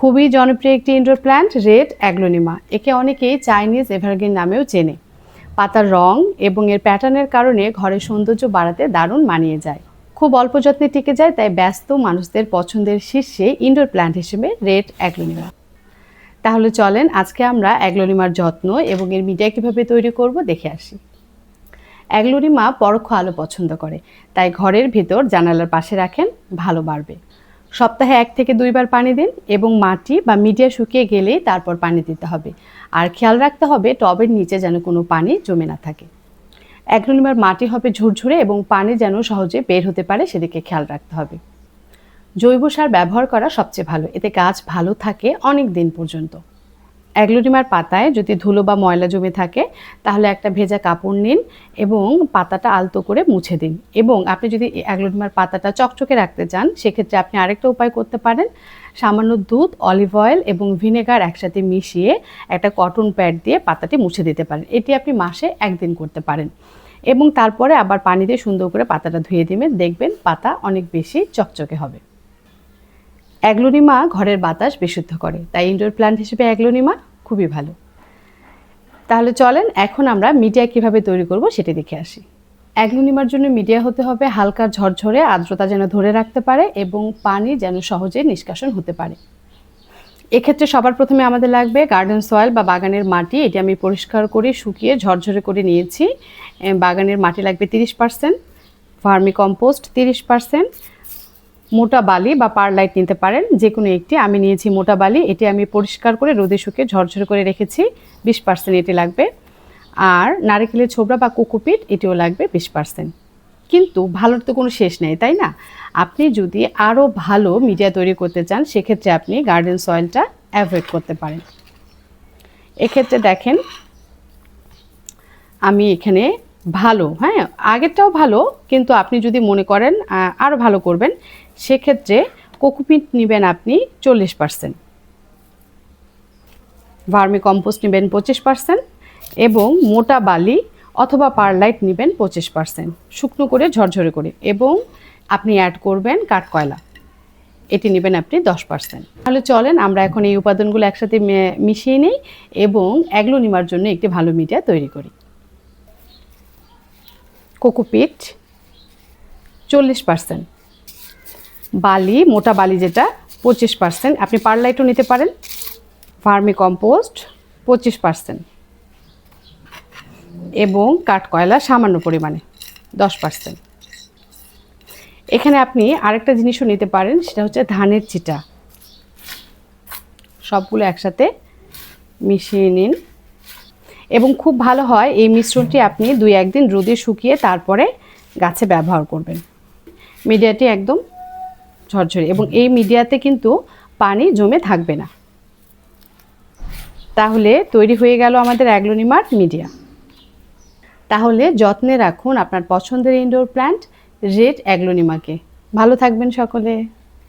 খুবই জনপ্রিয় একটি ইনডোর প্ল্যান্ট রেড অ্যাগ্লোনিমা একে অনেকেই চাইনিজ এভারগ্রিন নামেও চেনে। পাতার রং এবং এর প্যাটার্নের কারণে ঘরের সৌন্দর্য বাড়াতে দারুণ মানিয়ে যায়। খুব অল্প যত্নে টিকে যায়, তাই ব্যস্ত মানুষদের পছন্দের শীর্ষে ইনডোর প্ল্যান্ট হিসেবে রেড অ্যাগ্লোনিমা তাহলে চলেন আজকে আমরা অ্যাগ্লোনিমার যত্ন এবং এর মিডিয়া কীভাবে তৈরি করব দেখে আসি। অ্যাগ্লোনিমা পরোক্ষ আলো পছন্দ করে, তাই ঘরের ভেতর জানালার পাশে রাখেন, ভালো বাড়বে। সপ্তাহে এক থেকে দুইবার পানি দিন এবং মাটি বা মিডিয়া শুকিয়ে গেলেই তারপর পানি দিতে হবে। আর খেয়াল রাখতে হবে, টবের নিচে যেন কোনো পানি জমে না থাকে। অ্যাগ্রোনিমার মাটি হবে ঝুরঝুরে এবং পানি যেন সহজে বের হতে পারে সেদিকে খেয়াল রাখতে হবে। জৈব সার ব্যবহার করা সবচেয়ে ভালো। এতে গাছ ভালো থাকে অনেক দিন পর্যন্ত। অ্যাগ্লোনিমার পাতায় যদি ধুলো বা ময়লা জমে থাকে, তাহলে একটা ভেজা কাপড় নিন এবং পাতাটা আলতো করে মুছে দিন। এবং আপনি যদি অ্যাগ্লোনিমার পাতাটা চকচকে রাখতে চান, সেক্ষেত্রে আপনি আরেকটা উপায় করতে পারেন। সামান্য দুধ, অলিভ অয়েল এবং ভিনেগার একসাথে মিশিয়ে একটা কটন প্যাড দিয়ে পাতাটি মুছে দিতে পারেন। এটি আপনি মাসে একদিন করতে পারেন। এবং তারপরে আবার পানি দিয়ে সুন্দর করে পাতাটা ধুয়ে দিবেন। দেখবেন পাতা অনেক বেশি চকচকে হবে। অ্যাগ্লোনিমা ঘরের বাতাস বিশুদ্ধ করে, তাই ইনডোর প্ল্যান্ট হিসেবে অ্যাগ্লোনিমা খুবই ভালো। তাহলে চলেন, এখন আমরা মিডিয়া কীভাবে তৈরি করব সেটা দেখে আসি। অ্যাগ্লোনিমার জন্য মিডিয়া হতে হবে হালকা ঝরঝরে আর্দ্রতা যেন ধরে রাখতে পারে এবং পানি যেন সহজে নিষ্কাশন হতে পারে। এক্ষেত্রে সবার প্রথমে আমাদের লাগবে গার্ডেন সয়েল বা বাগানের মাটি, এটি আমি পরিষ্কার করে শুকিয়ে ঝরঝরে করে নিয়েছি। বাগানের মাটি লাগবে তিরিশ পার্সেন্ট ভার্মি কম্পোস্ট তিরিশ পার্সেন্ট মোটা বালি বা পারলাইট নিতে পারেন। যে কোনো একটি। আমি নিয়েছি মোটা বালি। এটি আমি পরিষ্কার করে রোদে শুকে ঝরঝরে করে রেখেছি। বিশ পার্সেন্ট এটি লাগবে। আর নারকেলের ছোবড়া বা কোকোপিট এটিও লাগবে বিশ পার্সেন্ট। কিন্তু ভালোর তো কোনো শেষ নেই, তাই না? আপনি যদি আরও ভালো মিডিয়া তৈরি করতে চান, সেক্ষেত্রে আপনি গার্ডেন সয়েলটা অ্যাভয়েড করতে পারেন। এক্ষেত্রে দেখেন, আমি এখানে ভালো হ্যাঁ আগেরটাও ভালো, কিন্তু আপনি যদি মনে করেন আরও ভালো করবেন, সেক্ষেত্রে কোকোপিট নেবেন আপনি চল্লিশ পার্সেন্ট ভার্মি কম্পোস্ট নেবেন পঁচিশ পার্সেন্ট এবং মোটা বালি অথবা পারলাইট নেবেন পঁচিশ পার্সেন্ট শুকনো করে, ঝরঝরে করে এবং আপনি অ্যাড করবেন কাঠকয়লা। এটি নেবেন আপনি দশ পার্সেন্ট তাহলে চলেন, আমরা এখন এই উপাদানগুলো একসাথে মিশিয়ে নিই এবং এগুলো নেওয়ার জন্য একটি ভালো মিডিয়া তৈরি করি। কোকোপিট চল্লিশ পার্সেন্ট বালি, মোটা বালি যেটা, পঁচিশ পার্সেন্ট আপনি পারলাইটও নিতে পারেন। ফার্মি কম্পোস্ট, পঁচিশ পার্সেন্ট এবং কাঠকয়লা সামান্য পরিমাণে, দশ পার্সেন্ট এখানে আপনি আরেকটা জিনিসও নিতে পারেন, সেটা হচ্ছে ধানের চিটা সবগুলো একসাথে মিশিয়ে নিন। এবং খুব ভালো হয় এই মিশ্রণটি আপনি দুই একদিন রোদে শুকিয়ে তারপরে গাছে ব্যবহার করবেন। মিডিয়াটি একদম ঝরঝরে এবং এই মিডিয়াতে কিন্তু পানি জমে থাকবে না। তাহলে তৈরি হয়ে গেল আমাদের অ্যাগ্লোনিমার মিডিয়া। তাহলে যত্নে রাখুন আপনার পছন্দের ইনডোর প্ল্যান্ট রেড অ্যাগ্লোনিমাকে ভালো থাকবেন সকলে।